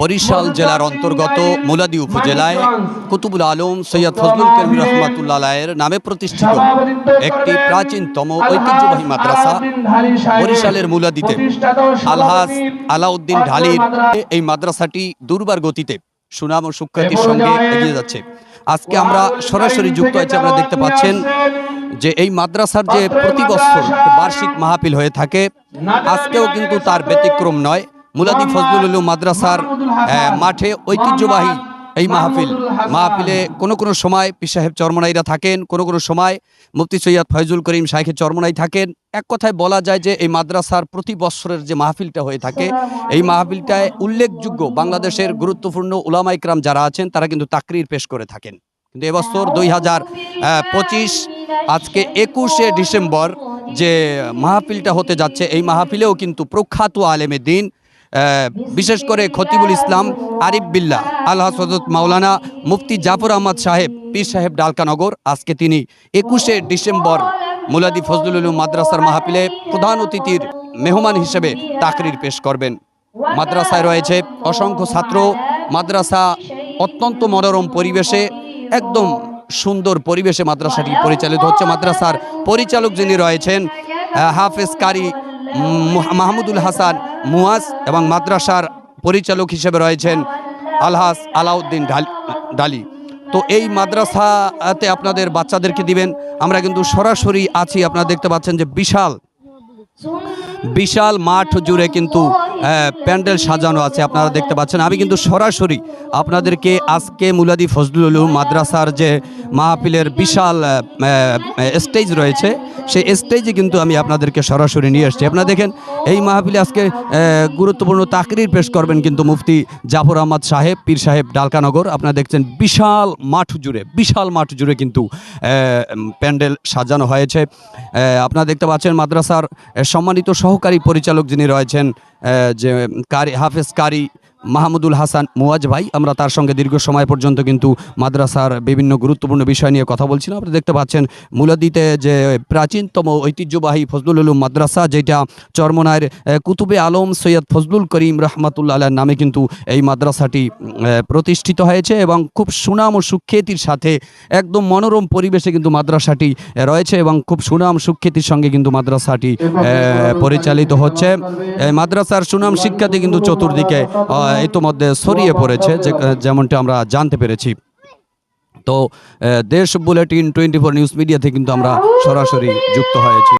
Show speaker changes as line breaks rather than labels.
বরিশাল জেলার অন্তর্গত মুলাদি উপজেলায় কুতুবুল আলম সৈয়দ ফজলুল করিম রহমাতুল্লাহ এর নামে প্রতিষ্ঠিত একটি প্রাচীনতম ঐতিহ্যবাহী মাদ্রাসা বরিশালের মুলাদিতে। আলহাজ আলাউদ্দিন ঢালির এই মাদ্রাসাটি দুর্বার গতিতে সুনাম ও সুখ্যাতির সঙ্গে এগিয়ে যাচ্ছে। আজকে আমরা সরাসরি যুক্ত আছি আপনারা দেখতে পাচ্ছেন যে এই মাদ্রাসার যে প্রতি বছর বার্ষিক মাহফিল হয়ে থাকে আজকেও কিন্তু তার ব্যতিক্রম নয়। মুলাদি ফজলুল মাদ্রাসার মাঠে ঐতিহ্যবাহী এই মাহফিল। মাহফিলে কোনো কোনো সময় পি সাহেব চরমনাইরা থাকেন কোনো কোনো সময় মুফতি সৈয়দ ফয়জুল করিম শাইখে চরমনাই থাকেন। এক কথায় বলা যায় যে এই মাদ্রাসার প্রতি বৎসরের যে মাহফিলটা হয়ে থাকে এই মাহফিলটায় উল্লেখযোগ্য বাংলাদেশের গুরুত্বপূর্ণ উলামা ইকরাম যারা আছেন তারা কিন্তু তাকরির পেশ করে থাকেন। কিন্তু এবছর দুই হাজার পঁচিশ আজকে একুশে ডিসেম্বর যে মাহফিলটা হতে যাচ্ছে এই মাহফিলেও কিন্তু প্রখ্যাত আলেমে দিন বিশেষ করে খতিবুল ইসলাম, আরিফ বিল্লাহ আল্লাহ হজরত মাওলানা মুফতি জাফর আহমদ সাহেব, পীর সাহেব ডালকানগর, আজকে তিনি একুশে ডিসেম্বর মুলাদি ফজলুল মাদ্রাসার মাহফিলে প্রধান অতিথির মেহমান হিসেবে তাকরির পেশ করবেন। মাদ্রাসায় রয়েছে অসংখ্য ছাত্র। মাদ্রাসা অত্যন্ত মনোরম পরিবেশে, একদম সুন্দর পরিবেশে মাদ্রাসাটি পরিচালিত হচ্ছে। মাদ্রাসার পরিচালক যিনি রয়েছেন হাফেজ কারি মাহমুদুল হাসান মুয়াজ এবং মাদ্রাসার পরিচালক হিসেবে রয়েছেন আলহাস আলাউদ্দিন ডালি তো এই মাদ্রাসাতে আপনাদের বাচ্চাদেরকে দিবেন। আমরা কিন্তু সরাসরি আছি, আপনারা দেখতে পাচ্ছেন যে বিশাল বিশাল মাঠ জুড়ে কিন্তু প্যান্ডেল সাজানো আছে, আপনারা দেখতে পাচ্ছেন। আমি কিন্তু সরাসরি আপনাদেরকে আজকে মুলাদি ফজলুল মাদ্রাসার যে মাহফিলের বিশাল স্টেজ রয়েছে। সেই স্টেজে কিন্তু আমি আপনাদেরকে সরাসরি নিয়ে এসেছি। আপনারা দেখেন, এই মাহফিলে আজকে গুরুত্বপূর্ণ তাকরির পেশ করবেন কিন্তু মুফতি জাফর আহমদ সাহেব, পীর সাহেব ডালকানগর। আপনারা দেখছেন, বিশাল মাঠ জুড়ে, বিশাল মাঠ জুড়ে কিন্তু প্যান্ডেল সাজানো হয়েছে। আপনারা দেখতে পাচ্ছেন, মাদ্রাসার সম্মানিত সহকারী পরিচালক যিনি রয়েছেন যে কারি, হাফেজ কারি মাহমুদুল হাসান মুয়াজ ভাই, আমরা তার সঙ্গে দীর্ঘ সময় পর্যন্ত কিন্তু মাদ্রাসার বিভিন্ন গুরুত্বপূর্ণ বিষয় নিয়ে কথা বলছিলাম আপনি দেখতে পাচ্ছেন মুলাদিতে যে প্রাচীনতম ঐতিহ্যবাহী ফজলুল উলুম মাদ্রাসা, যেটা চরমনায়ের কুতুবে আলম সৈয়দ ফজলুল করিম রহমাতুল্লাহ আলার নামে কিন্তু এই মাদ্রাসাটি প্রতিষ্ঠিত হয়েছে এবং খুব সুনাম ও সুখ্যাতির সাথে একদম মনোরম পরিবেশে কিন্তু মাদ্রাসাটি রয়েছে এবং খুব সুনাম সুখ্যাতির সঙ্গে কিন্তু মাদ্রাসাটি পরিচালিত হচ্ছে। মাদ্রাসার সুনাম শিক্ষাতে কিন্তু চতুর্দিকে ইতোমধ্যে ছড়িয়ে পড়েছে যেমনটি যেমনটা আমরা জানতে পেরেছি। তো দেশ বুলেটিন টোয়েন্টি ফোর নিউজ মিডিয়াতে কিন্তু আমরা সরাসরি যুক্ত হয়েছি।